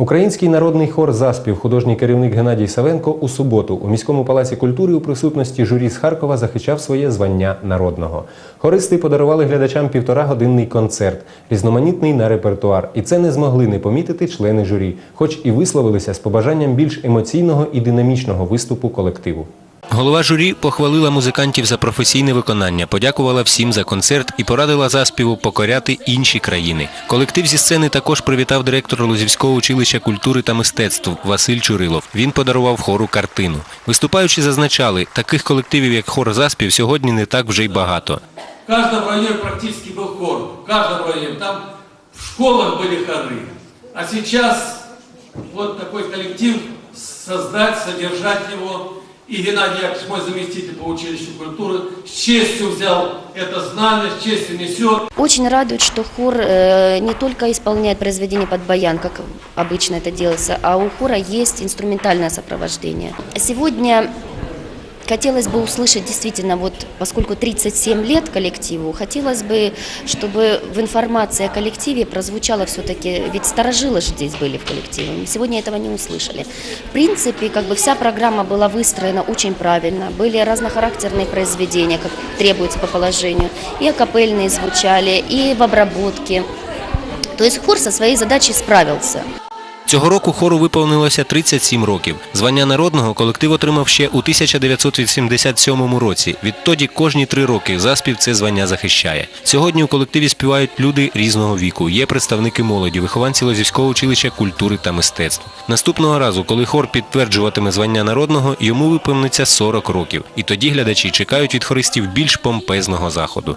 Український народний хор заспів, художній керівник Геннадій Савенко у суботу у міському палаці культури у присутності журі з Харкова захищав своє звання народного. Хористи подарували глядачам півторагодинний концерт, різноманітний на репертуар, і це не змогли не помітити члени журі, хоч і висловилися з побажанням більш емоційного і динамічного виступу колективу. Голова журі похвалила музикантів за професійне виконання, подякувала всім за концерт і порадила заспіву покоряти інші країни. Колектив зі сцени також привітав директор Лозівського училища культури та мистецтв Василь Чурилов. Він подарував хору картину. Виступаючи, зазначали, таких колективів, як хор заспів, сьогодні не так вже й багато. В каждом районе практически был хор. В каждом районе. Там в школах были хоры. А сейчас вот такой коллектив создать, содержать его. И Геннадий Яковлевич, мой заместитель по училищу культуры, с честью взял это знамя, с честью несет. Очень радует, что хор э, не только исполняет произведения под баян, как обычно это делается, а у хора есть инструментальное сопровождение. Сегодня хотелось бы услышать действительно, вот поскольку 37 лет коллективу, хотелось бы, чтобы в информации о коллективе прозвучало все-таки, ведь старожилы же здесь были в коллективе, мы сегодня этого не услышали. В принципе, как бы вся программа была выстроена очень правильно, были разнохарактерные произведения, как требуется по положению, и акапельные звучали, и в обработке. То есть хор со своей задачей справился. Цього року хору виповнилося 37 років. Звання народного колектив отримав ще у 1987 році. Відтоді кожні три роки заспів це звання захищає. Сьогодні у колективі співають люди різного віку. Є представники молоді, вихованці Лозівського училища культури та мистецтв. Наступного разу, коли хор підтверджуватиме звання народного, йому виповниться 40 років. І тоді глядачі чекають від хористів більш помпезного заходу.